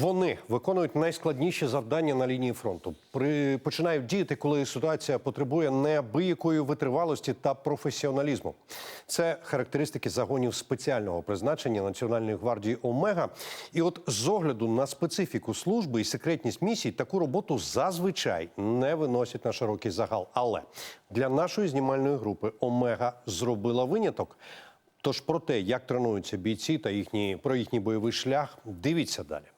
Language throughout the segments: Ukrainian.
Вони виконують найскладніші завдання на лінії фронту. При починають діяти, коли ситуація потребує неабиякої витривалості та професіоналізму. Це характеристики загонів спеціального призначення Національної гвардії Омега. І от з огляду на специфіку служби і секретність місій, таку роботу зазвичай не виносять на широкий загал. Але для нашої знімальної групи Омега зробила виняток. Тож про те, як тренуються бійці та їхні про їхній бойовий шлях, дивіться далі.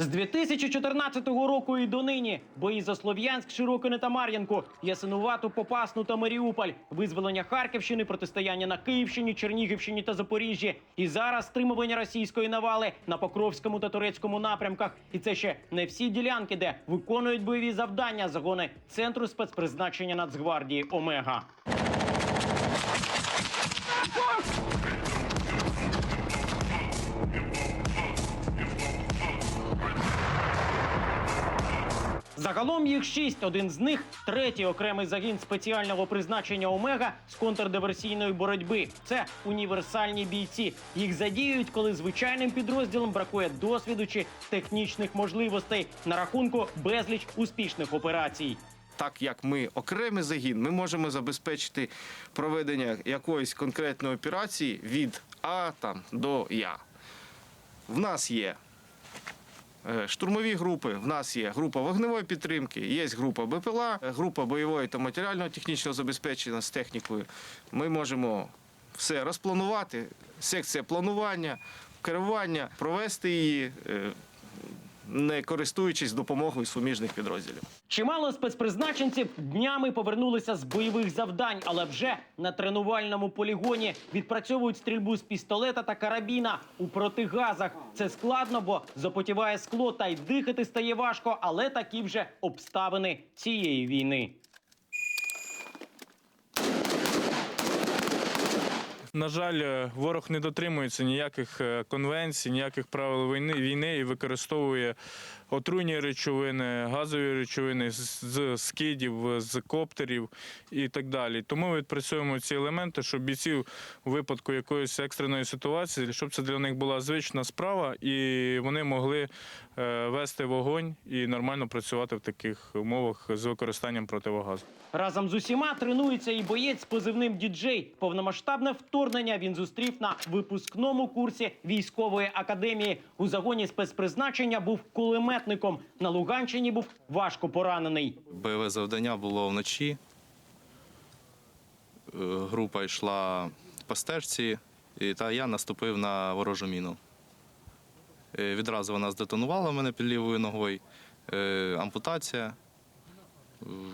З 2014 року і донині бої за Слов'янськ, Широкине та Мар'янку, Ясинувату, Попасну та Маріуполь, визволення Харківщини, протистояння на Київщині, Чернігівщині та Запоріжжі. І зараз стримування російської навали на Покровському та Турецькому напрямках. І це ще не всі ділянки, де виконують бойові завдання загони центру спецпризначення Нацгвардії Омега. Загалом їх шість. Один з них третій окремий загін спеціального призначення Омега з контрдиверсійної боротьби. Це універсальні бійці. Їх задіюють, коли звичайним підрозділам бракує досвіду чи технічних можливостей на рахунку безліч успішних операцій. Так як ми окремий загін, ми можемо забезпечити проведення якоїсь конкретної операції від А там до Я. В нас є штурмові групи, в нас є група вогневої підтримки, є група БПЛА, е, група бойової та матеріального технічного забезпечення з технікою. Ми можемо все розпланувати, секція планування, керування, провести її, е, не користуючись допомогою суміжних підрозділів. Чимало спецпризначенців днями повернулися з бойових завдань, але вже на тренувальному полігоні відпрацьовують стрільбу з пістолета та карабіна у протигазах. Це складно, бо запотіває скло та й дихати стає важко, але такі вже обставини цієї війни. На жаль, е, ворог не дотримується ніяких е, конвенцій, ніяких правил війни, війни і використовує отруйні речовини, газові речовини з, скидів, з коптерів і так далі. Тому ми відпрацьовуємо ці елементи, щоб бійців у випадку якоїсь екстреної ситуації, щоб це для них була звична справа, і вони могли е, вести вогонь і нормально працювати в таких умовах з використанням противогазу. Разом з усіма тренується і боєць з позивним діджей. Повномасштабне вторгнення він зустрів на випускному курсі військової академії. У загоні спецпризначення був кулеметником. На Луганщині був важко поранений. Бойове завдання було вночі. Е, Група йшла по стежці, та я наступив на ворожу міну. Е, Відразу вона здетонувала мене під лівою ногою. Е, Ампутація,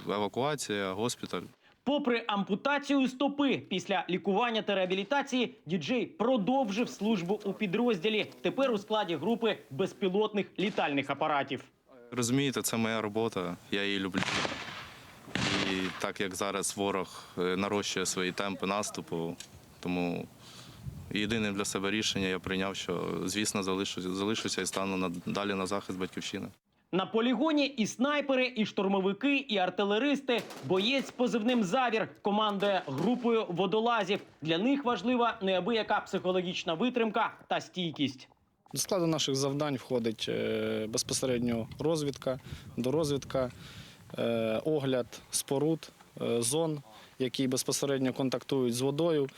евакуація, госпіталь. Попри ампутацію стопи після лікування та реабілітації, діджей продовжив службу у підрозділі. Тепер у складі групи безпілотних літальних апаратів. Розумієте, це моя робота, я її люблю. І так як зараз ворог е, нарощує свої темпи наступу, тому єдиним для себе рішення я прийняв, що, звісно, залишуся, залишуся і стану на, далі на захист батьківщини. На полігоні і снайпери, і штурмовики, і артилеристи. Боєць позивним завір командує групою водолазів. Для них важлива неабияка психологічна витримка та стійкість. До складу наших завдань входить е, безпосередньо розвідка, дорозвідка, е, огляд споруд, е, зон, які безпосередньо контактують з водою.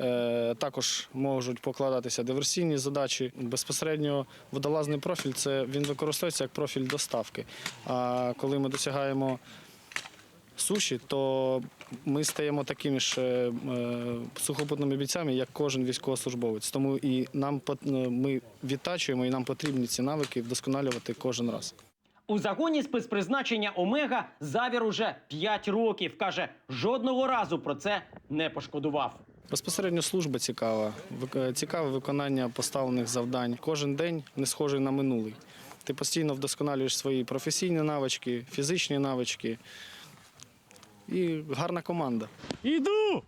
Е, Також можуть покладатися диверсійні задачі. Безпосередньо водолазний профіль це він використовується як профіль доставки. А коли ми досягаємо суші, то ми стаємо такими ж е, е, сухопутними бійцями, як кожен військовослужбовець. Тому і нам ми відтачуємо, і нам потрібні ці навики вдосконалювати кожен раз. У загоні спецпризначення Омега завір уже 5 років. Каже, жодного разу про це не пошкодував. Безпосередньо служба цікава, цікаве виконання поставлених завдань. Кожен день не схожий на минулий. Ти постійно вдосконалюєш свої професійні навички, фізичні навички. І гарна команда. Іду!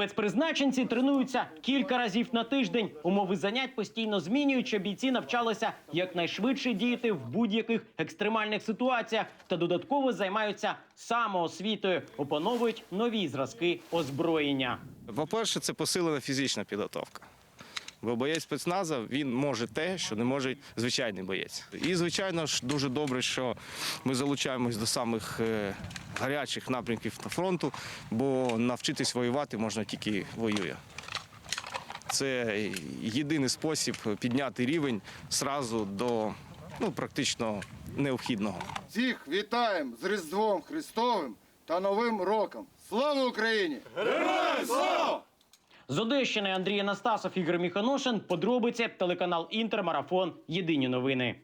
Спецпризначенці тренуються кілька разів на тиждень. Умови занять постійно змінюють, щоб бійці навчалися якнайшвидше діяти в будь-яких екстремальних ситуаціях та додатково займаються самоосвітою, опановують нові зразки озброєння. По-перше, це посилена фізична підготовка. Бо боєць спецназа він може те, що не може звичайний боєць. І, звичайно ж, дуже добре, що ми залучаємось до самих е, гарячих напрямків на фронту, бо навчитись воювати можна тільки воює. Це єдиний спосіб підняти рівень зразу до ну, практично необхідного. Всіх вітаємо з Різдвом Христовим та Новим роком. Слава Україні! З Одещини Андрій Анастасов, Ігор Міханошин. Подробиці телеканал Інтермарафон. Єдині новини.